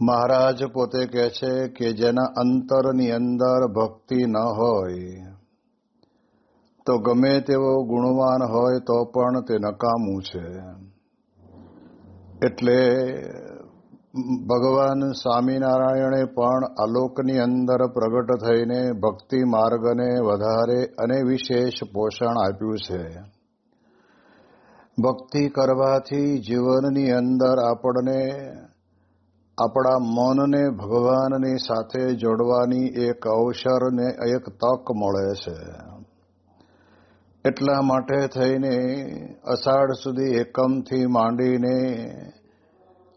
મહારાજ પોતે કહે છે કે જેના અંતરની અંદર ભક્તિ ન હોય, તો ગમે તેવો ગુણવાન હોય તો પણ તે નકામું છે. એટલે ભગવાન સ્વામિનારાયણે પણ આલોકની અંદર પ્રગટ થઈને ભક્તિ માર્ગને વધારે અને વિશેષ પોષણ આપ્યું છે. ભક્તિ કરવાથી જીવનની અંદર આપણને આપણા મનને ભગવાનની સાથે જોડવાની એક અવસર ને એક તક મળે છે. એટલા માટે થઈને અષાઢ સુધી એકમથી માંડીને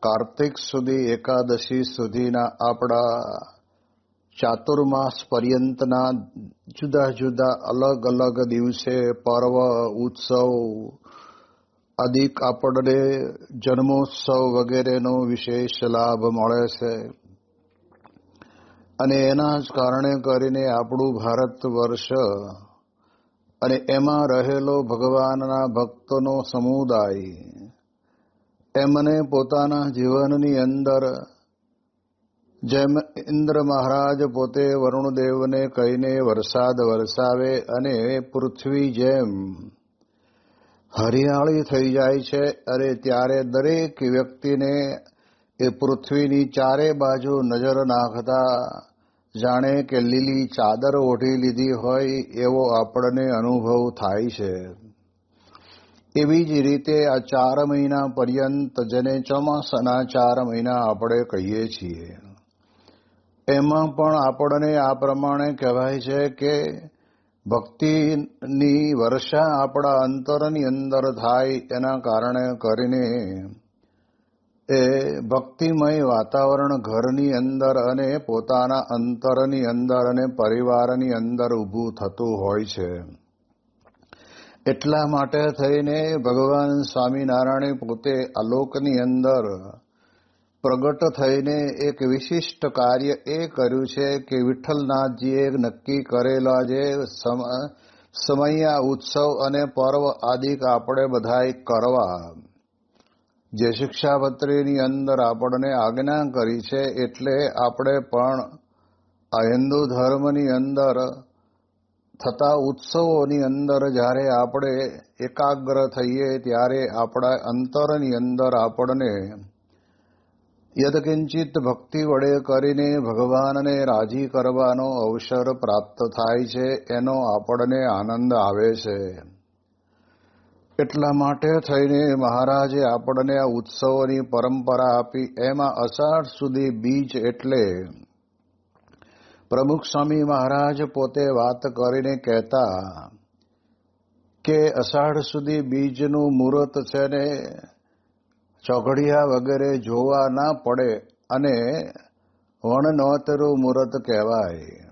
કાર્તિક સુધી, એકાદશી સુધીના આપણા ચાતુર્માસ પર્યંતના જુદા જુદા અલગ અલગ દિવસે, પર્વ, ઉત્સવ અધિક આપણને જન્મોત્સવ વગેરેનો વિશેષ લાભ મળે છે. અને એના જ કારણે કરીને આપણું ભારત વર્ષ અને એમાં રહેલો ભગવાનના ભક્તોનો સમુદાય એમને પોતાના જીવનની અંદર જેમ ઇન્દ્ર મહારાજ પોતે વરુણદેવને કહીને વરસાદ વરસાવે અને પૃથ્વી જેમ હરિયાળી થઈ જાય છે. અને ત્યારે દરેક વ્યક્તિને એ પૃથ્વીની ચારે બાજુ નજર નાખતા જાણે કે લીલી ચાદર ઓઢી લીધી હોય એવો આપણને અનુભવ થાય છે. એવી જ રીતે આ ચાર મહિના પર્યંત જેને ચોમાસાના ચાર મહિના આપણે કહીએ છીએ. એમાં પણ આપણને આ પ્રમાણે કહેવાય છે કે ભક્તિની વર્ષા આપણા અંતરની અંદર થાય એના કારણે કરીને એ ભક્તિમય વાતાવરણ ઘરની અંદર અને પોતાના અંતરની અંદર અને પરિવારની અંદર ઊભું થતું હોય છે. એટલા માટે થઈને ભગવાન સ્વામિનારાયણે પોતે અલોકની અંદર પ્રગટ થઈને એક વિશિષ્ટ કાર્ય એ કર્યું છે કે વિઠ્ઠલનાથજીએ નક્કી કરેલા જે સમયા ઉત્સવ અને પર્વ આદિક આપણે બધાએ કરવા. જે શિક્ષાપત્રીની અંદર આપણને આજ્ઞા કરી છે એટલે આપણે પણ આ હિન્દુ ધર્મની અંદર થતા ઉત્સવોની અંદર જ્યારે આપણે એકાગ્ર થઈએ ત્યારે આપણા અંતરની અંદર આપણને યદકિંચિત ભક્તિ વડે કરીને ભગવાનને રાજી કરવાનો અવસર પ્રાપ્ત થાય છે એનો આપણને આનંદ આવે છે એટલા માટે થઈને મહારાજે આપણને આ ઉત્સવોની પરંપરા આપી, એમાં અષાઢ સુધી બીજ એટલે પ્રમુખ સ્વામી મહારાજ પોતે વાત કરીને કહેતા કે અષાઢ સુધી બીજનું મુહૂર્ત છે ને ચોઘડિયા વગેરે જોવા ના પડે અને વણ નોતરું મુહૂર્ત કહેવાય.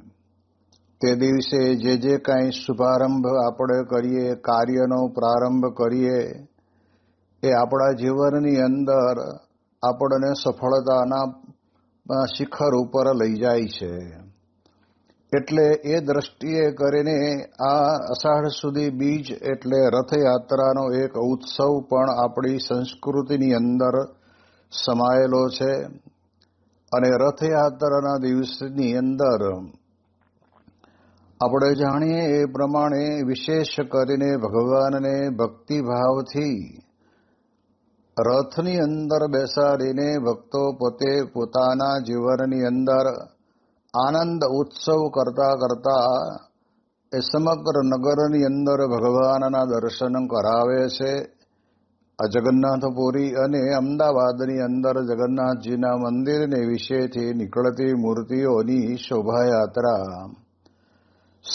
તે દિવસે જે જે કાંઈ શુભારંભ આપણે કરીએ, કાર્યનો પ્રારંભ કરીએ, એ આપણા જીવનની અંદર આપણને સફળતાના શિખર ઉપર લઈ જાય છે. એટલે એ દ્રષ્ટિએ કરીને આ અષાઢ સુધી બીજ એટલે રથયાત્રાનો એક ઉત્સવ પણ આપણી સંસ્કૃતિની અંદર સમાયેલો છે. અને રથયાત્રાના દિવસની અંદર આપણે જાણીએ એ પ્રમાણે વિશેષ કરીને ભગવાનને ભક્તિભાવથી રથની અંદર બેસાડીને ભક્તો પોતે પોતાના જીવનની અંદર આનંદ ઉત્સવ કરતા કરતા એ સમગ્ર નગરની અંદર ભગવાનના દર્શન કરાવે છે. આ જગન્નાથપુરી અને અમદાવાદની અંદર જગન્નાથજીના મંદિરને વિશેથી નીકળતી મૂર્તિઓની શોભાયાત્રા.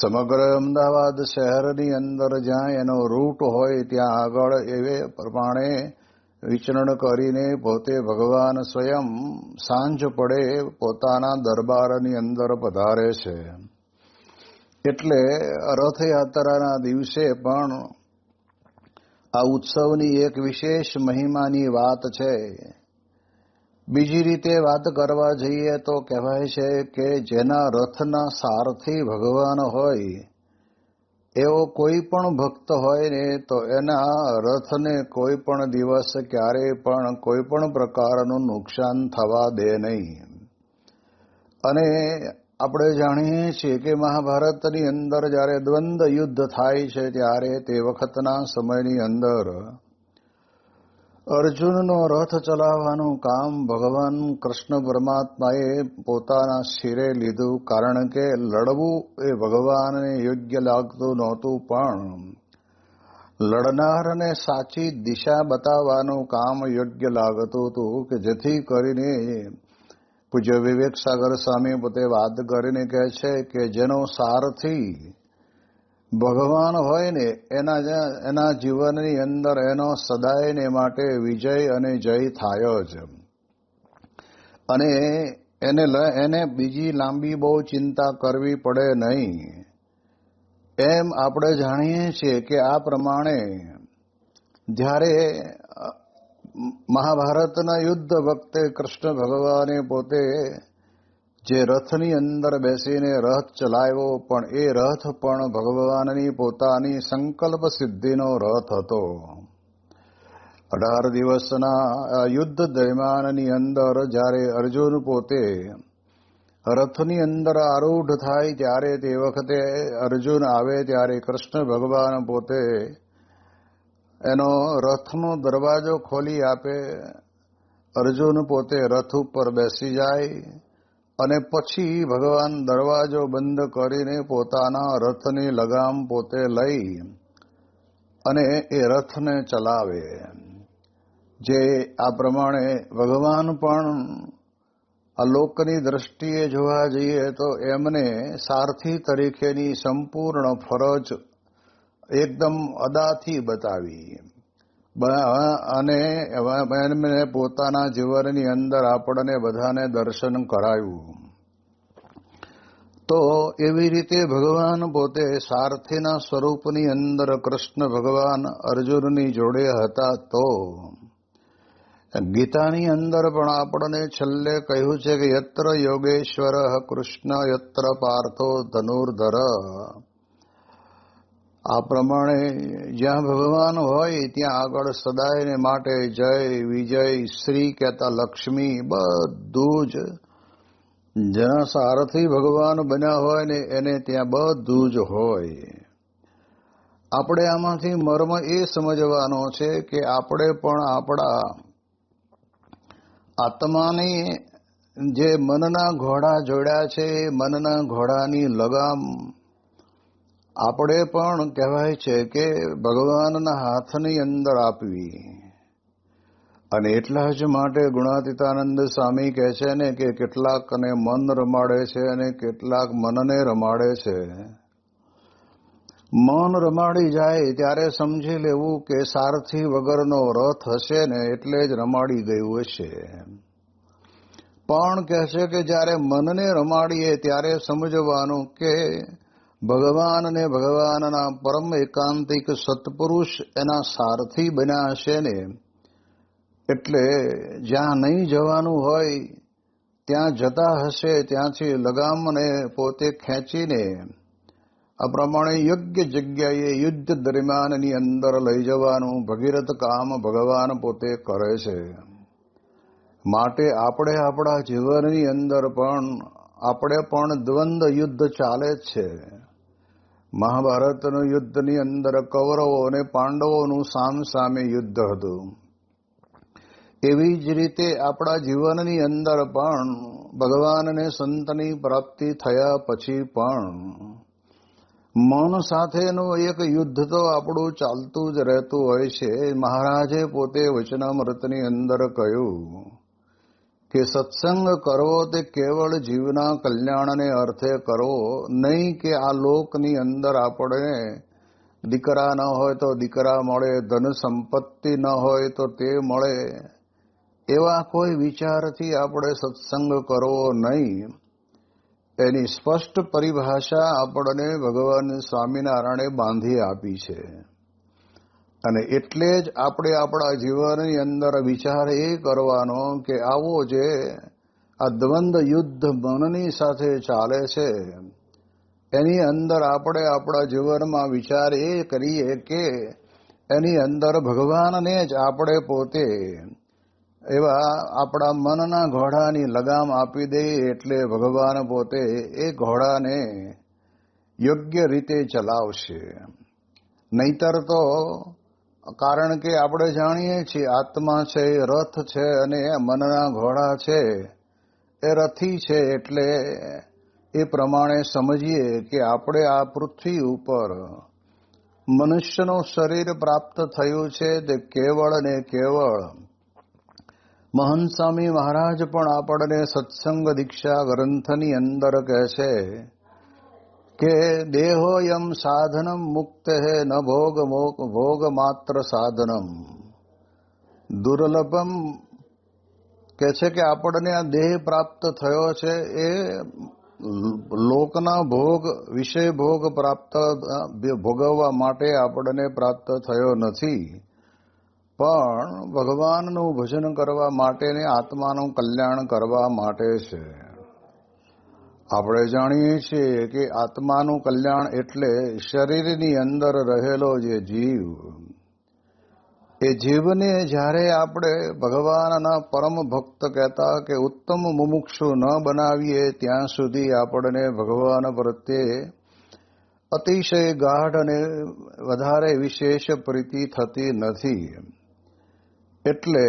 સમગ્ર અમદાવાદ શહેરની અંદર જ્યાં એનો રૂટ હોય ત્યાં આગળ એવે પ્રમાણે વિચરણ કરીને પોતે ભગવાન સ્વયં સાંજ પડે પોતાના દરબારની અંદર પધારે છે. એટલે રથયાત્રાના દિવસે પણ આ ઉત્સવની એક વિશેષ મહિમાની વાત છે. બીજી રીતે વાત કરવા જઈએ તો કહેવાય છે કે જેના રથના સારથી ભગવાન હોય એવો કોઈ પણ ભક્ત હોય ને, તો એના રથને કોઈ પણ દિવસ ક્યારેય પણ કોઈ પણ પ્રકારનું નુકસાન થવા દે નહીં. અને આપણે જાણીએ છીએ કે મહાભારતની અંદર જ્યારે દ્વંદ્વ યુદ્ધ થાય છે, ત્યારે તે વખતના સમયની અંદર અર્જુનનો રથ ચલાવવાનું કામ ભગવાન કૃષ્ણ પરમાત્માએ પોતાના શિરે લીધું કારણ કે લડવું એ ભગવાનને યોગ્ય લાગતું નહોતું પણ લડનારને સાચી દિશા બતાવવાનું કામ યોગ્ય લાગતું હતું કે જેથી કરીને પૂજ્ય વિવેક સાગર સ્વામી પોતે વાત કરીને કહે છે કે જેનો સારથી ભગવાન હોય ને, એના એના જીવનની અંદર એનો સદાયને માટે વિજય અને જય થાય જ. અને એને એને બીજી લાંબી બહુ ચિંતા કરવી પડે નહીં. એમ આપણે જાણીએ છીએ કે આ પ્રમાણે જ્યારે મહાભારતના યુદ્ધ વખતે કૃષ્ણ ભગવાને પોતે જે રથની અંદર બેસીને રથ ચલાવ્યો, પણ એ રથ પણ ભગવાનની પોતાની સંકલ્પ સિદ્ધિનો રથ હતો. અઢાર દિવસના યુદ્ધ દરમિયાનની અંદર જ્યારે અર્જુન પોતે રથની અંદર આરૂઢ થાય ત્યારે તે વખતે અર્જુન આવે ત્યારે કૃષ્ણ ભગવાન પોતે એનો રથનો દરવાજો ખોલી આપે. અર્જુન પોતે રથ ઉપર બેસી જાય. અને પછી ભગવાન દરવાજો બંધ કરીને પોતાના રથની લગામ પોતે લઈ અને એ રથને ચલાવે. જે આ પ્રમાણે ભગવાન પણ આ લોકની દ્રષ્ટિએ જોવા જઈએ તો એમને સારથી તરીકેની સંપૂર્ણ ફરજ એકદમ અદાથી બતાવી. અને એમને પોતાના જીવનની અંદર આપણને બધાને દર્શન કરાયું. તો એવી રીતે ભગવાન પોતે સારથીના સ્વરૂપની અંદર કૃષ્ણ ભગવાન અર્જુનની જોડે હતા તો ગીતાની અંદર પણ આપણને છેલ્લે કહ્યું છે કે યત્ર યોગેશ્વર કૃષ્ણ યત્ર પાર્થો ધનુર્ધર. આ પ્રમાણે જ્યાં ભગવાન હોય, ત્યાં આગળ સદાયને માટે જય, વિજય, શ્રી કહેતા લક્ષ્મી, બધું જ. જ્યાં સારથી ભગવાન બન્યા હોય ને એને ત્યાં બધું જ હોય. આપણે આમાંથી મર્મ એ સમજવાનો છે કે આપણે પણ આપણા આત્માની જે મનના ઘોડા જોડ્યા છે, મનના ઘોડાની લગામ આપણે પણ કહેવાય છે કે ભગવાનના હાથની અંદર આપવી. અને એટલા જ માટે ગુણાતીતાનંદ સ્વામી કહે છે ને કે કેટલાકને મન રમાડે છે અને કેટલાક મનને રમાડે છે. મન રમાડી જાય ત્યારે સમજી લેવું કે સારથી વગરનો રથ હશે ને એટલે જ રમાડી ગયું હશે. પણ કહે છે કે જ્યારે મનને રમાડીએ ત્યારે સમજવાનું કે ભગવાન ને ભગવાનના પરમ એકાંતિક સત્પુરુષ એના સારથી બન્યા હશે ને, એટલે જ્યાં નહીં જવાનું હોય, ત્યાં જતા હશે, ત્યાંથી લગામને પોતે ખેંચીને આ પ્રમાણે યોગ્ય જગ્યાએ યુદ્ધ દરમિયાનની અંદર લઈ જવાનું ભગીરથ કામ ભગવાન પોતે કરે છે. માટે આપણે આપણા જીવનની અંદર પણ, આપણે પણ દ્વંદ્વ યુદ્ધ ચાલે જ છે. મહાભારતનું યુદ્ધની અંદર કૌરવો અને પાંડવોનું સામ સામે યુદ્ધ હતું. એવી જ રીતે આપણા જીવનની અંદર પણ ભગવાનને સંતની પ્રાપ્તિ થયા પછી પણ મન સાથેનું એક યુદ્ધ તો આપણું ચાલતું જ રહેતું હોય છે. મહારાજે પોતે વચનામૃતની અંદર કહ્યું કે સત્સંગ કરવો તે કેવળ જીવના કલ્યાણને અર્થે કરવો નહીં કે આ લોકની અંદર આપણે દીકરા ન હોય તો દીકરા મળે, ધન સંપત્તિ ન હોય તો તે મળે. એવા કોઈ વિચારથી આપણે સત્સંગ કરવો નહીં. એની સ્પષ્ટ પરિભાષા આપણને ભગવાન સ્વામિનારાયણે બાંધી આપી છે. અને એટલે જ આપણે આપણા જીવનની અંદર વિચાર એ કરવાનો કે આવો જે આ દ્વંદ્વ યુદ્ધ મનની સાથે ચાલે છે, એની અંદર આપણે આપણા જીવનમાં વિચાર એ કરીએ કે એની અંદર ભગવાનને જ આપણે પોતે એવા આપણા મનના ઘોડાની લગામ આપી દઈએ એટલે ભગવાન પોતે એ ઘોડાને યોગ્ય રીતે ચલાવશે. નહીતર તો કારણ કે આપણે જાણીએ છીએ આત્મા છે, એ રથ છે અને મનના ઘોડા છે. એ રથી છે એટલે એ પ્રમાણે સમજીએ કે આપણે આ પૃથ્વી ઉપર મનુષ્યનું શરીર પ્રાપ્ત થયું છે તે કેવળ ને કેવળ. મહંત સ્વામી મહારાજ પણ આપણને સત્સંગ દીક્ષા ગ્રંથની અંદર કહે છે કે દેહોયમ સાધનમ મુક્ત હે ન ભોગ ભોગ માત્ર સાધનમ દુર્લભમ કે છે કે આપણને આ દેહ પ્રાપ્ત થયો છે એ લોકના ભોગ વિષય ભોગ પ્રાપ્ત ભોગવવા માટે આપણને પ્રાપ્ત થયો નથી પણ ભગવાનનું ભજન કરવા માટેને આત્માનું કલ્યાણ કરવા માટે છે। આપણે જાણીએ છીએ કે આત્માનું કલ્યાણ એટલે શરીરની અંદર રહેલો જે જીવ. એ જીવને જ્યારે આપણે ભગવાનના પરમ ભક્ત કહેતા કે ઉત્તમ મુમુક્ષુ ન બનાવીએ, ત્યાં સુધી આપણને ભગવાન પ્રત્યે અતિશય ગાઢ અને વધારે વિશેષ પ્રીતિ થતી નથી. એટલે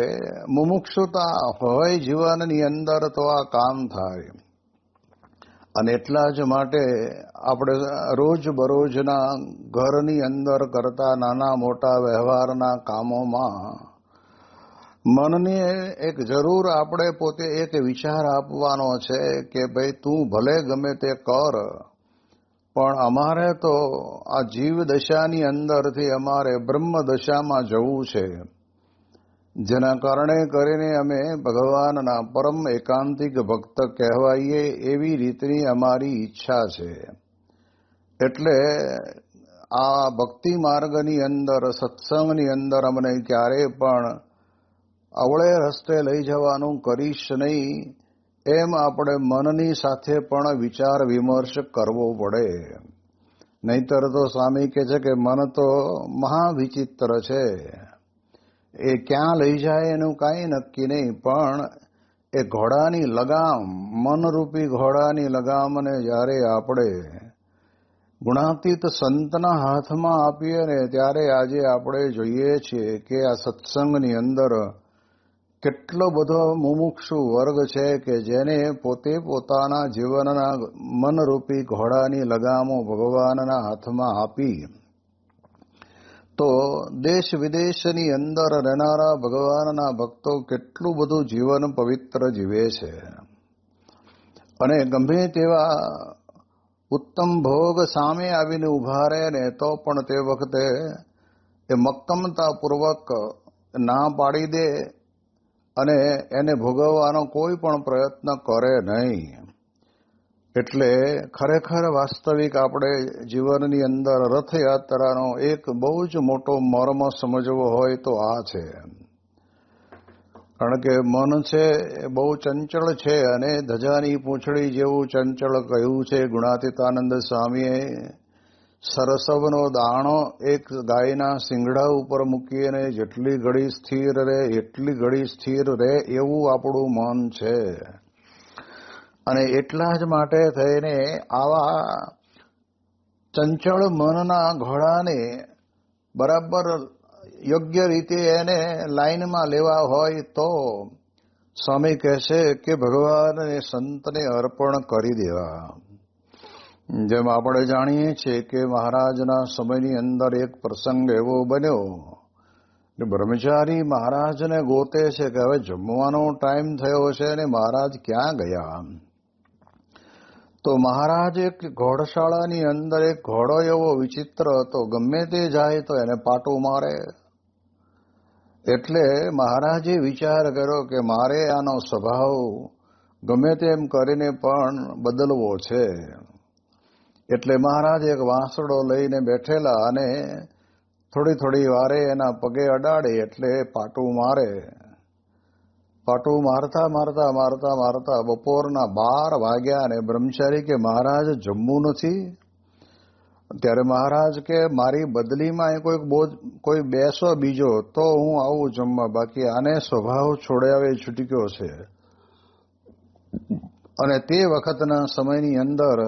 મુમુક્ષુતા હોય જીવનની અંદર તો આ કામ થાય. અને એટલા જ માટે આપણે રોજ બરોજના ઘરની અંદર કરતા નાના મોટા વ્યવહારના કામોમાં મનને એક જરૂર આપણે પોતે એક વિચાર આપવાનો છે કે ભાઈ તું ભલે ગમે તે કર, પણ અમારે તો આ જીવ દશાની અંદરથી અમારે બ્રહ્મ દશામાં જવું છે. જેના કારણે કરીને અમે ભગવાનના પરમ એકાંતિક ભક્ત કહેવાઈએ એવી રીતની અમારી ઈચ્છા છે. એટલે આ ભક્તિ માર્ગની અંદર, સત્સંગની અંદર અમને ક્યારેય પણ અવળે રસ્તે લઈ જવાનું કરીશ નહીં, એમ આપણે મનની સાથે પણ વિચાર વિમર્શ કરવો પડે. નહીતર તો સ્વામી કહે છે કે મન તો મહાવિચિત્ર છે. એ ક્યાં લઈ જાય એનું કાંઈ નક્કી નહીં, પણ એ ઘોડાની લગામ, મનરૂપી ઘોડાની લગામને જ્યારે આપણે ગુણાતીત સંતના હાથમાં આપીએ ને ત્યારે આજે આપણે જોઈએ છીએ કે આ સત્સંગની અંદર કેટલો બધો મુમુક્ષુ વર્ગ છે કે જેને પોતે પોતાના જીવનના મનરૂપી ઘોડાની લગામો ભગવાનના હાથમાં આપી તો દેશ વિદેશની અંદર રહેનારા ભગવાનના ભક્તો કેટલું બધું જીવન પવિત્ર જીવે છે. અને ગમે તેવા ઉત્તમ ભોગ સામે આવીને ઊભા રહે ને તો પણ તે વખતે એ મક્કમતાપૂર્વક ના પાડી દે અને એને ભોગવવાનો કોઈ પણ પ્રયત્ન કરે નહીં. એટલે ખરેખર વાસ્તવિક આપણે જીવનની અંદર રથયાત્રાનો એક બહુ જ મોટો મર્મ સમજવો હોય તો આ છે. કારણ કે મન છે એ બહુ ચંચળ છે અને ધજાની પૂંછડી જેવું ચંચળ કહ્યું છે. ગુણાતીતાનંદ સ્વામીએ સરસવનો દાણો એક ગાયના સિંગડા ઉપર મૂકીને જેટલી ઘડી સ્થિર રહે એટલી ઘડી સ્થિર રહે એવું આપણું મન છે. અને એટલા જ માટે થઈને આવા ચંચળ મનના ઘોડાને બરાબર યોગ્ય રીતે એને લાઈનમાં લેવા હોય તો સ્વામી કહેશે કે ભગવાનને સંતને અર્પણ કરી દેવા. જેમ આપણે જાણીએ છીએ કે મહારાજના સમયની અંદર એક પ્રસંગ એવો બન્યો બ્રહ્મચારી મહારાજને ગોતે છે કે હવે જમવાનો ટાઈમ થયો છે અને મહારાજ ક્યાં ગયા? તો મહારાજ એક ઘોડશાળાની અંદર એક ઘોડો એવો વિચિત્ર હતો, ગમે તે જાય તો એને પાટું મારે. એટલે મહારાજે વિચાર કર્યો કે મારે આનો સ્વભાવ ગમે તેમ કરીને પણ બદલવો છે. એટલે મહારાજ એક વાંસડો લઈને બેઠેલા અને થોડી થોડી વારે એના પગે અડાડે એટલે પાટું મારે. પાટું મારતા મારતા મારતા મારતા બપોરના બાર વાગ્યા અને બ્રહ્મચારી કે મહારાજ જમવું નથી? ત્યારે મહારાજ કે, મારી બદલીમાં એ કોઈક બોજ, કોઈ બેસો બીજો, તો હું આવું જમવા. બાકી આને સ્વભાવ છોડાવે છૂટક્યો છે. અને તે વખતના સમયની અંદર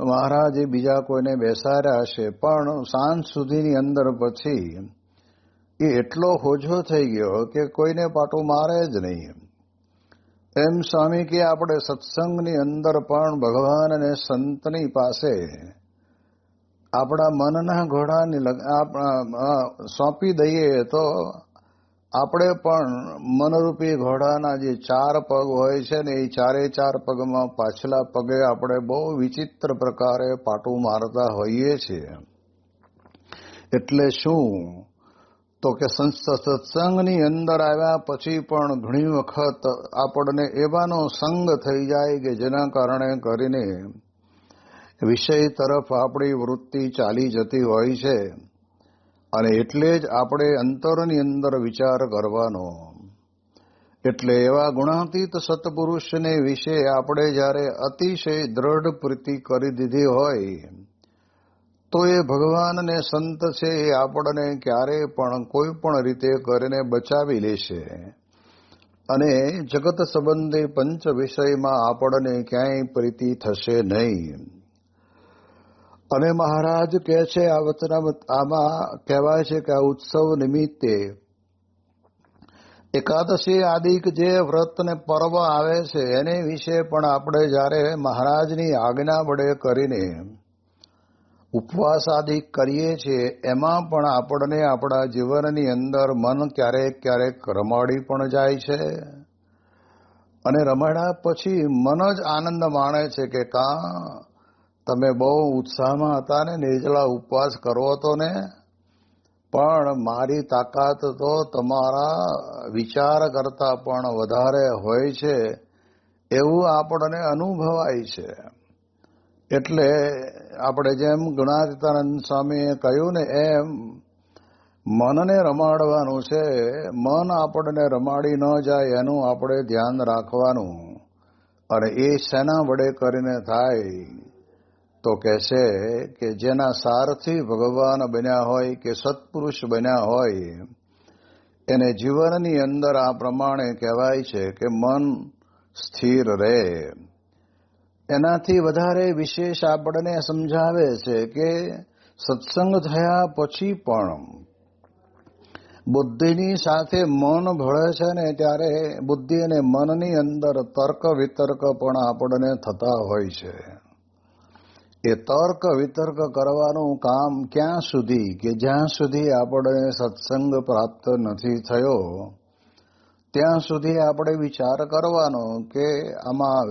મહારાજે બીજા કોઈને બેસાડ્યા હશે પણ સાંજ સુધીની અંદર પછી એ એટલો હોજો થઈ ગયો કે કોઈને પાટો મારે જ નહીં એમ. સ્વામી કે આપણે સત્સંગની અંદર પણ ભગવાન અને સંતની પાસે આપણા મનના ઘોડાને સોંપી દઈએ તો આપણે પણ મનરૂપી ઘોડાના જે ચાર પગ હોય છે ને એ ચારે ચાર પગમાં પાછલા પગે આપણે બહુ વિચિત્ર પ્રકારે પાટું મારતા હોઈએ છીએ. એટલે શું? તો કે સત્સંગની અંદર આવ્યા પછી પણ ઘણી વખત આપણને એવાનો સંગ થઈ જાય કે જેના કારણે કરીને વિષય તરફ આપણી વૃત્તિ ચાલી જતી હોય છે. અને એટલે જ આપણે અંતરની અંદર વિચાર કરવાનો. એટલે એવા ગુણાતીત સત્પુરુષને વિશે આપણે જ્યારે અતિશય દ્રઢ પ્રીતિ કરી દીધી હોય તો એ ભગવાન અને સંત છે એ આપણને ક્યારે પણ કોઈ પણ રીતે કરીને બચાવી લેશે અને જગત સંબંધી પંચ વિષયમાં આપણને ક્યાંય પ્રીતિ થશે નહીં. અને મહારાજ કહે છે આ વચના આમાં કહેવાય છે કે આ ઉત્સવ નિમિત્તે એકાદશી આદિક જે વ્રત ને પર્વ આવે છે, એને વિશે પણ આપણે જ્યારે મહારાજની આજ્ઞા વડે કરીને ઉપવાસ આદિ કરીએ છીએ, એમાં પણ આપણને આપણા જીવનની અંદર મન ક્યારેક ક્યારેક રમાડી પણ જાય છે. અને રમાડ્યા પછી મન જ આનંદ માણે છે કે કા, તમે બહુ ઉત્સાહમાં હતા ને નિર્જળા ઉપવાસ કરવો હતો ને. પણ મારી તાકાત તો તમારા વિચાર કરતા પણ વધારે હોય છે, એવું આપણને અનુભવાય છે. એટલે આપણે જેમ ગુણાતીતાનંદ સ્વામીએ કહ્યું ને એમ મનને રમાડવાનું છે. મન આપણને રમાડી ન જાય એનું આપણે ધ્યાન રાખવાનું. અને એ શેના વડે કરીને થાય? તો કે છે કે જેના સારથી ભગવાન બન્યા હોય કે સત્પુરુષ બન્યા હોય, એને જીવનની અંદર આ પ્રમાણે કહેવાય છે કે મન સ્થિર રહે. એનાથી વધારે વિશેષ આપણને સમજાવે છે કે સત્સંગ થયા પછી પણ બુદ્ધિની સાથે મન ભળે છે ને ત્યારે બુદ્ધિ અને મનની અંદર તર્ક વિતર્ક પણ આપણને થતા હોય છે. એ તર્ક વિતર્ક કરવાનું કામ ક્યાં સુધી કે જ્યાં સુધી આપણને સત્સંગ પ્રાપ્ત નથી થયો, ત્યાં સુધી આપણે વિચાર કરવાનો કે આમાં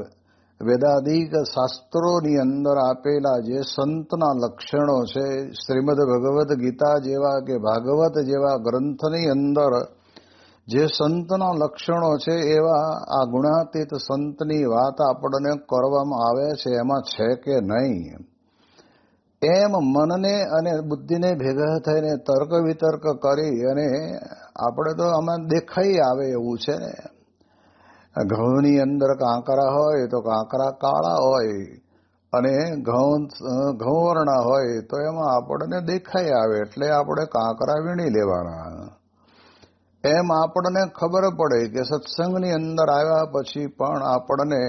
વેદાદિક શાસ્ત્રોની અંદર આપેલા જે સંતના લક્ષણો છે, શ્રીમદ ભગવદ્ ગીતા જેવા કે ભાગવત જેવા ગ્રંથની અંદર જે સંતના લક્ષણો છે, એવા આ ગુણાતીત સંતની વાત આપણને કરવામાં આવે છે, એમાં છે કે નહીં. એમ મનને અને બુદ્ધિને ભેગા થઈને તર્ક વિતર્ક કરી અને આપણે તો આમાં દેખાઈ આવે એવું છે ને. ઘઉંની અંદર કાંકરા હોય તો કાંકરા કાળા હોય અને ઘઉં, ઘઉંવર્ણા હોય તો એમાં આપણને દેખાઈ આવે એટલે આપણે કાંકરા વીણી લેવાના. એમ આપણને ખબર પડે કે સત્સંગની અંદર આવ્યા પછી પણ આપણને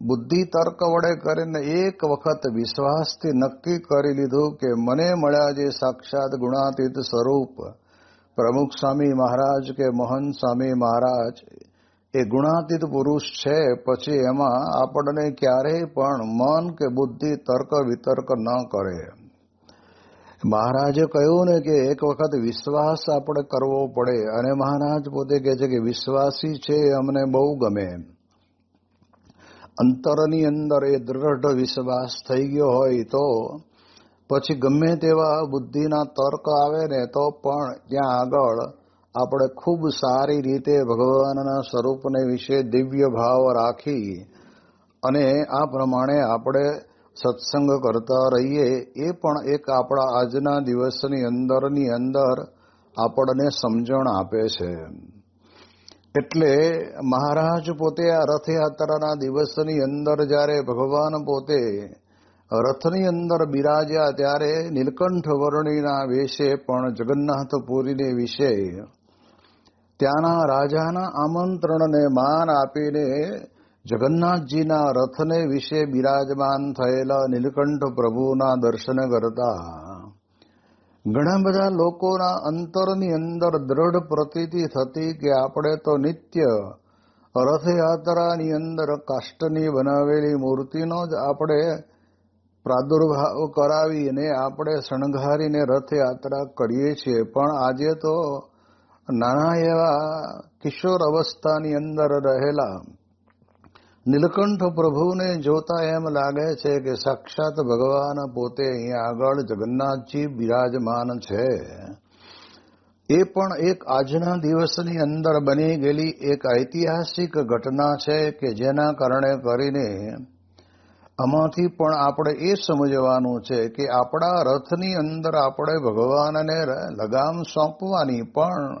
બુદ્ધિ તર્ક વડે કરીને એક વખત વિશ્વાસથી નક્કી કરી લીધું કે મને મળ્યા જે સાક્ષાત ગુણાતીત સ્વરૂપ પ્રમુખ સ્વામી મહારાજ કે મોહન સ્વામી મહારાજ એ ગુણાતીત પુરુષ છે, પછી એમાં આપણને ક્યારેય પણ મન કે બુદ્ધિ તર્ક વિતર્ક ન કરે. મહારાજે કહ્યું ને કે એક વખત વિશ્વાસ આપણે કરવો પડે, અને મહારાજ પોતે કહે છે કે વિશ્વાસી છે અમને બહુ ગમે. અંતરની અંદર એ દ્રઢ વિશ્વાસ થઈ ગયો હોય તો, પછી ગમે તેવા બુદ્ધિના તર્ક આવે ને તો પણ ત્યાં આગળ આપણે ખૂબ સારી રીતે ભગવાનના સ્વરૂપને વિશે દિવ્ય ભાવ રાખી અને આ પ્રમાણે આપણે સત્સંગ કરતા રહીએ, એ પણ એક આપણા આજના દિવસની અંદરની અંદર આપણને સમજણ આપે છે. એટલે મહારાજ પોતે આ રથયાત્રાના દિવસની અંદર જ્યારે ભગવાન પોતે રથની અંદર બિરાજ્યા ત્યારે નીલકંઠ વર્ણિના વેશે પણ જગન્નાથપુરીને વિશે ત્યાંના રાજાના આમંત્રણને માન આપીને જગન્નાથજીના રથને વિશે બિરાજમાન થયેલા નીલકંઠ પ્રભુના દર્શન કરતા. ઘણા બધા લોકોના અંતરની અંદર દ્રઢ પ્રતીતિ થતી કે આપણે તો નિત્ય રથયાત્રાની અંદર કાષ્ટની બનાવેલી મૂર્તિનો જ આપણે પ્રાદુર્ભાવ કરાવીને આપણે શણગારીને રથયાત્રા કરીએ છીએ. પણ આજે તો નાના એવા કિશોર અવસ્થાની અંદર રહેલા નીલકંઠ પ્રભુને જોતા એમ લાગે છે કે સાક્ષાત ભગવાન પોતે અહીંયા આગળ જગન્નાથજી બિરાજમાન છે. એ પણ એક આજના દિવસની અંદર બની ગયેલી એક ઐતિહાસિક ઘટના છે કે જેના કારણે કરીને આમાંથી પણ આપણે એ સમજવાનું છે કે આપણા રથની અંદર આપણે ભગવાનને લગામ સોંપવાની પણ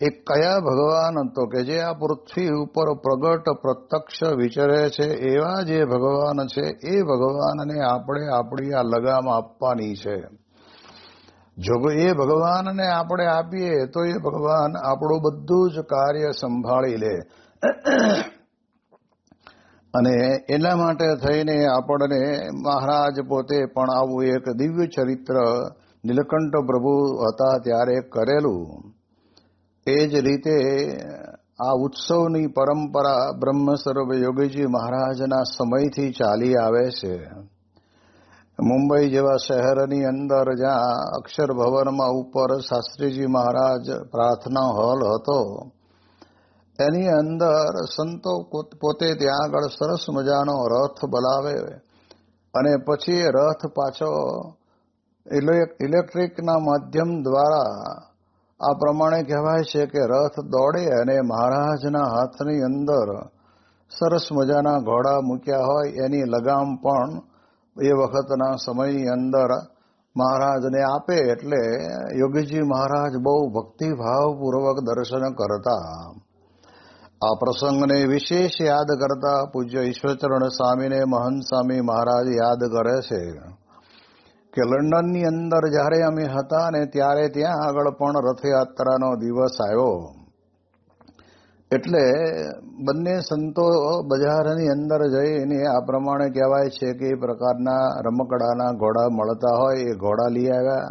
એક કયા ભગવાન તો કે જે આ પૃથ્વી ઉપર પ્રગટ પ્રત્યક્ષ વિચરે છે, એવા જે ભગવાન છે, એ ભગવાનને આપણે આપણી આ લગામ આપવાની છે. જો એ ભગવાનને આપણે આપીએ, તો એ ભગવાન આપણું બધું જ કાર્ય સંભાળી લે. અને એના માટે થઈને આપણને મહારાજ પોતે પણ આવું એક દિવ્ય ચરિત્ર નીલકંઠ પ્રભુ હતા ત્યારે કરેલું. એ જ રીતે આ ઉત્સવની પરંપરા બ્રહ્મ સ્વરૂપ યોગીજી મહારાજના સમયથી ચાલી આવે છે. મુંબઈ જેવા શહેરની અંદર જ્યાં અક્ષર ભવનમાં ઉપર શાસ્ત્રીજી મહારાજ પ્રાર્થના હોલ હતો, એની અંદર સંતો પોતે ત્યાં આગળ સરસ મજાનો રથ બોલાવે અને પછી રથ પાછો ઇલેક્ટ્રિકના માધ્યમ દ્વારા આ પ્રમાણે કહેવાય છે કે રથ દોડે અને મહારાજના હાથની અંદર સરસ મજાના ઘોડા મૂક્યા હોય, એની લગામ પણ એ વખતના સમયની અંદર મહારાજને આપે એટલે યોગીજી મહારાજ બહુ ભક્તિભાવપૂર્વક દર્શન કરતા. આ પ્રસંગને વિશેષ યાદ કરતા પૂજ્ય ઈશ્વરચરણ સ્વામીને મહંત સ્વામી મહારાજ યાદ કરે છે. કે લંડનની અંદર જ્યારે અમે હતા ને ત્યારે ત્યાં આગળ પણ રથયાત્રાનો દિવસ આવ્યો. એટલે બંને સંતો બજારની અંદર જઈને આ પ્રમાણે કહેવાય છે કે એ પ્રકારના રમકડાના ઘોડા મળતા હોય, એ ઘોડા લઈ આવ્યા,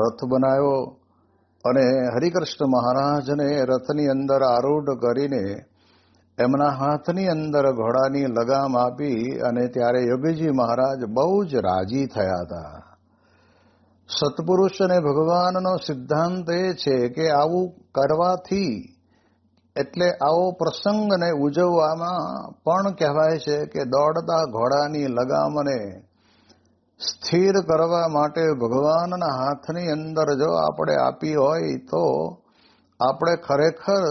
રથ બનાવ્યો અને હરિકૃષ્ણ મહારાજને રથની અંદર આરૂઢ કરીને એમના હાથની અંદર ઘોડાની લગામ આપી અને ત્યારે યોગીજી મહારાજ બહુ જ રાજી થયા હતા. સત્પુરુષ અને ભગવાનનો સિદ્ધાંત એ છે કે આવું કરવાથી એટલે આવો પ્રસંગને ઉજવવામાં પણ કહેવાય છે કે દોડતા ઘોડાની લગામને સ્થિર કરવા માટે ભગવાનના હાથની અંદર જો આપણે આપી હોય તો આપણે ખરેખર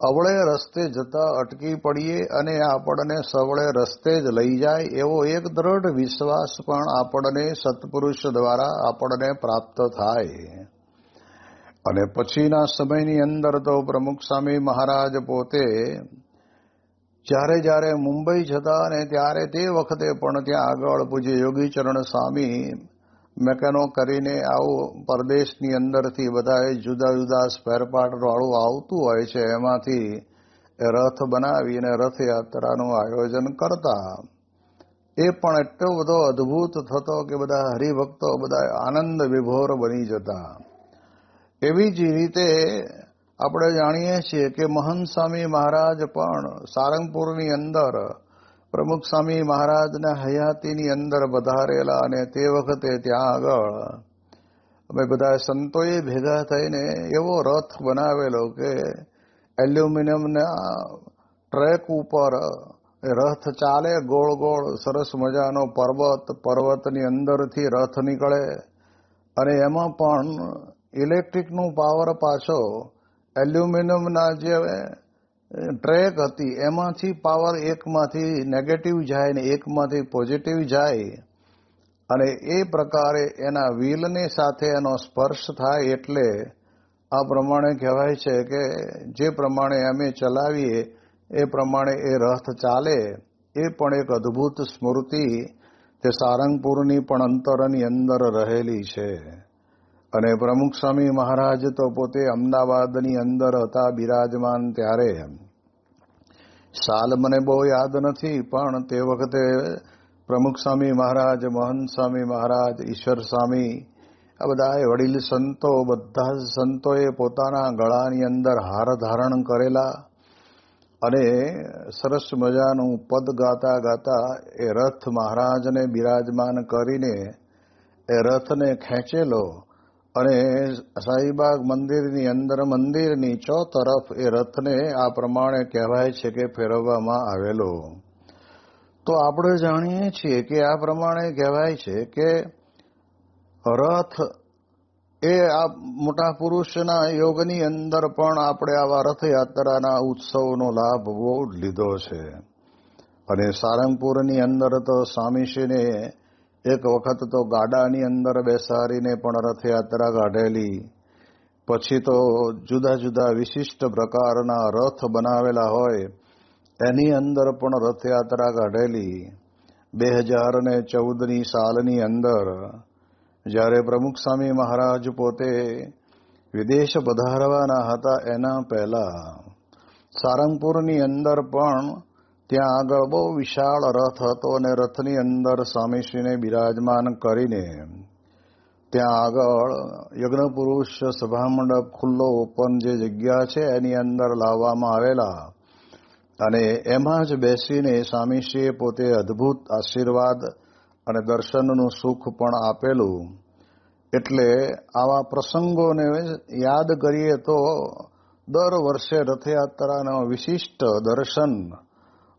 અવળે રસ્તે જતા અટકી પડીએ અને આપણને સવળે રસ્તે જ લઈ જાય એવો એક દ્રઢ વિશ્વાસ પણ આપણને સત્પુરુષ દ્વારા આપણને પ્રાપ્ત થાય. અને પછીના સમયની અંદર તો પ્રમુખ સ્વામી મહારાજ પોતે જ્યારે જ્યારે મુંબઈ જતા અને ત્યારે તે વખતે પણ ત્યાં આગળ પૂજ્ય યોગીચરણ સ્વામી મેકેનો કરીને આવું પરદેશની અંદરથી બધા જુદા જુદા સ્પેરપાર્ટવાળું આવતું હોય છે, એમાંથી રથ બનાવીને રથયાત્રાનું આયોજન કરતા. એ પણ એટલો બધો અદ્ભુત થતો કે બધા હરિભક્તો બધા આનંદ વિભોર બની જતા. એવી જ રીતે આપણે જાણીએ છીએ કે મહંત સ્વામી મહારાજ પણ સારંગપુરની અંદર પ્રમુખ સ્વામી મહારાજના હયાતીની અંદર વધારેલા અને તે વખતે ત્યાં આગળ અમે બધા સંતોએ ભેગા થઈને એવો રથ બનાવેલો કે એલ્યુમિનિયમના ટ્રેક ઉપર રથ ચાલે, ગોળ ગોળ, સરસ મજાનો પર્વત, પર્વતની અંદરથી રથ નીકળે અને એમાં પણ ઇલેક્ટ્રિકનું પાવર પાછો એલ્યુમિનિયમના જે ટ્રેક હતી. એમાંથી પાવર એકમાંથી નેગેટિવ જાય ને એકમાંથી પોઝિટિવ જાય. અને એ પ્રકારે એના વ્હીલની સાથે એનો સ્પર્શ થાય એટલે આ પ્રમાણે કહેવાય છે કે જે પ્રમાણે અમે ચલાવીએ, એ પ્રમાણે એ રથ ચાલે. એ પણ એક અદ્ભુત સ્મૃતિ, તે સારંગપુરની પણ અંતરની અંદર રહેલી છે. અને પ્રમુખ સ્વામી મહારાજ તો પોતે અમદાવાદની અંદર હતા બિરાજમાન ત્યારે સાલ મને બહુ યાદ નથી, પણ તે વખતે પ્રમુખ સ્વામી મહારાજ, મહંત સ્વામી મહારાજ, ઈશ્વર સ્વામી, આ બધા વડીલ સંતો, બધા જ સંતોએ પોતાના ગળાની અંદર હાર ધારણ કરેલા અને સરસ મજાનું પદ ગાતા ગાતા એ રથ મહારાજને બિરાજમાન કરીને એ રથને ખેંચેલો અને સાઈબાગ મંદિરની અંદર મંદિરની ચો તરફ એ રથને આ પ્રમાણે કહેવાય છે કે ફેરવવામાં આવેલો. તો આપણે જાણીએ છીએ કે આ પ્રમાણે કહેવાય છે કે રથ એ આ મોટા પુરુષના યોગની અંદર પણ આપણે આવા રથયાત્રાના ઉત્સવનો લાભ બહુ લીધો છે. અને સારંગપુરની અંદર તો સ્વામીશ્રીને એક વખત તો ગાડાની અંદર બેસાડીને પણ રથયાત્રા કાઢેલી. પછી તો જુદા જુદા વિશિષ્ટ પ્રકારના રથ બનાવેલા હોય, એની અંદર પણ રથયાત્રા કાઢેલી. બે હજાર ને ચૌદની સાલની અંદર, જ્યારે પ્રમુખ સ્વામી મહારાજ પોતે વિદેશ પધારવાના હતા એના પહેલા, સારંગપુરની અંદર પણ ત્યાં આગળ બહુ વિશાળ રથ હતો અને રથની અંદર સ્વામીશ્રીને બિરાજમાન કરીને ત્યાં આગળ યજ્ઞ પુરુષ સભા ખુલ્લો ઓપન જે જગ્યા છે એની અંદર લાવવામાં આવેલા. અને એમાં જ બેસીને સ્વામીશ્રીએ પોતે અદ્ભુત આશીર્વાદ અને દર્શનનું સુખ પણ આપેલું. એટલે આવા પ્રસંગોને યાદ કરીએ તો દર વર્ષે રથયાત્રાનો વિશિષ્ટ દર્શન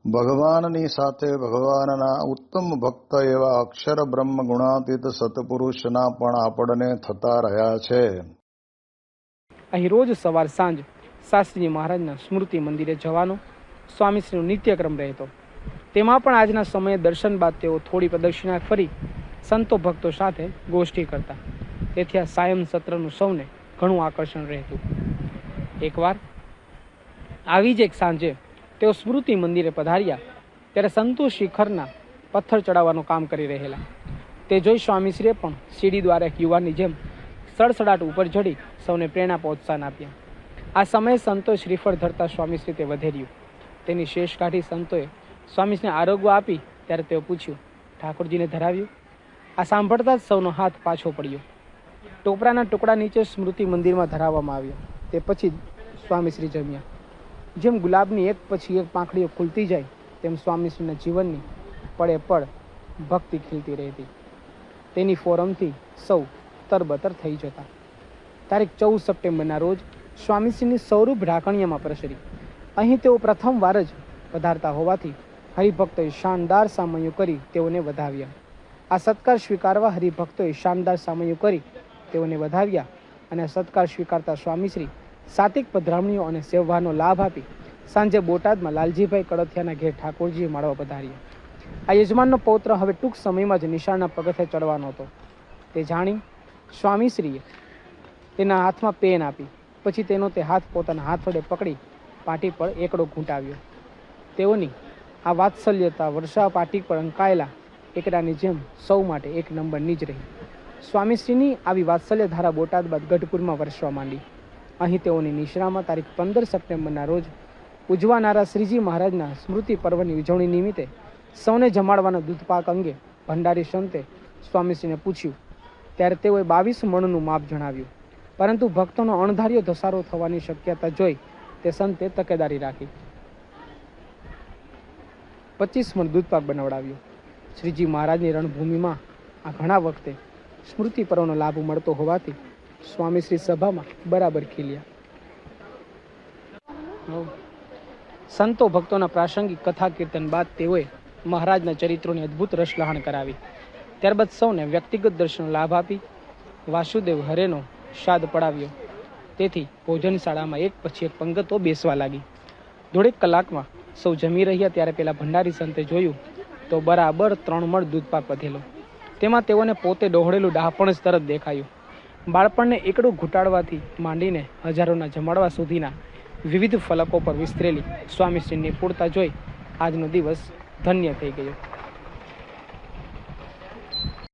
ભગવાનની સાથે ભગવાનના ઉત્તમ ભક્ત એવા અક્ષર બ્રહ્મ ગુણાતીત સતપુરુષના પણ આપણને થતા રહ્યા છે. અહીં રોજ સવાર સાંજ શાસ્ત્રીજી મહારાજના સ્મૃતિ મંદિરે જવાનો સ્વામીશ્રીનો નિત્યક્રમ રહેતો. તેમાં પણ આજના સમયે દર્શન બાદ તેઓ થોડી પ્રદક્ષિણા ફરી સંતો ભક્તો સાથે ગોષ્ઠી કરતા. તેથી આ સાયમ સત્રનું સૌને ઘણું આકર્ષણ રહેતું. એકવાર આવી જ એક સાંજે તેઓ સ્મૃતિ મંદિરે પધાર્યા. ત્યારે સંતુ શિખરના પથ્થર ચડાવવાનું કામ કરી રહેલા. તે જોઈ સ્વામીશ્રીએ પણ સીડી દ્વારા એક યુવાનની જેમ સડસડાટ ઉપર ચડી સૌને પ્રેરણા પ્રોત્સાહન આપ્યા. આ સમયે સંતો શ્રીફળ ધરતા સ્વામીશ્રી તે વધેર્યું. તેની શેષ કાઢી સંતોએ સ્વામીશ્રીને આરોગ્ય આપી, ત્યારે તેઓ પૂછ્યું, ઠાકોરજીને ધરાવ્યું? આ સાંભળતા જ સૌનો હાથ પાછો પડ્યો. ટોપરાના ટુકડા નીચે સ્મૃતિ મંદિરમાં ધરાવવામાં આવ્યો. તે પછી જ સ્વામીશ્રી જમ્યા. જેમ ગુલાબની એક પછી એક પાંખડીઓ ખુલતી જાય, તેમ સ્વામીશ્રીના જીવનની પડે પડ ભક્તિ ખીલતી રહેતી. તેની ફોરમથી સૌ તરબતર થઈ જતા. તારીખ ચૌદ સપ્ટેમ્બરના રોજ સ્વામીશ્રીની સ્વરૂપ ઢાકણિયામાં પ્રસરી. અહીં તેઓ પ્રથમ વાર જ પધારતા હોવાથી હરિભક્તોએ શાનદાર સામયો કરી તેઓને વધાવ્યા. આ સત્કાર સ્વીકારવા હરિભક્તોએ શાનદાર સામયો કરી તેઓને વધાવ્યા અને સત્કાર સ્વીકારતા સ્વામીશ્રી સાતિક પધરામણીઓ અને સેવવાનો લાભ આપી સાંજે બોટાદમાં લાલજીભાઈ કડથિયાના ઘેર ઠાકોરજી માળવા પધાર્યા. આ યજમાનનો પૌત્ર હવે ટૂંક સમયમાં જ નિશાળના પગથે ચડવાનો હતો. તે જાણી સ્વામીશ્રીએ તેના હાથમાં પેન આપી, પછી તેનો તે હાથ પોતાના હાથ વડે પકડી પાટી પર એકડો ઘૂંટાવ્યો તેઓની આ વાત્સલ્યતા વર્ષા પાટી પર અંકાયેલા એકડાની જેમ સૌ માટે એક નંબરની જ રહી. સ્વામીશ્રીની આવી વાત્સલ્ય ધારા બોટાદ બાદ ગઢપુરમાં વરસવા માંડી. અહીં તેઓની નિશ્રામાં તારીખ પંદર સપ્ટેમ્બરના રોજ ઉજવાનારા શ્રીજી મહારાજના સ્મૃતિ પર્વની ઉજવણી નિમિત્તે સૌને જમાડવાના દૂધપાક અંગે ભંડારી સંતે સ્વામીશ્રીને પૂછ્યું. ત્યારે તેઓએ બાવીસ મણનું માપ જણાવ્યું. પરંતુ ભક્તોનો અણધાર્યો ધસારો થવાની શક્યતા જોઈ તે સંતે તકેદારી રાખી. પચીસ મણ દૂધપાક બનાવડાવ્યો. શ્રીજી મહારાજની રણભૂમિમાં આ ઘણા વખતે સ્મૃતિ પર્વનો લાભ મળતો હોવાથી સ્વામીશ્રી સભામાં બરાબર ખીલ્યા. સંતો ભક્તોના પ્રાસંગિક કથા કીર્તન બાદ તેઓએ મહારાજના ચરિત્રોની અદ્ભુત રસલહાણ કરાવી. ત્યારબાદ સૌને વ્યક્તિગત દર્શન લાભ આપી વાસુદેવ હરેનો શાદ પડાવ્યો. તેથી ભોજનશાળામાં એક પછી એક પંગતો બેસવા લાગી. દોઢેક કલાકમાં સૌ જમી રહ્યા ત્યારે પેલા ભંડારી સંતે જોયું તો બરાબર ત્રણ મળ દૂધપાક વધેલો. તેમાં તેઓને પોતે ડહોળેલું ડાહપણ જ તરત દેખાયું. બાળપણને એકડું ઘૂંટાડવાથી માંડીને હજારોના જમાડવા સુધીના વિવિધ ફલકો પર વિસ્તરેલી સ્વામીશ્રીની પૂર્ણતા જોઈ આજનો દિવસ ધન્ય થઈ ગયો.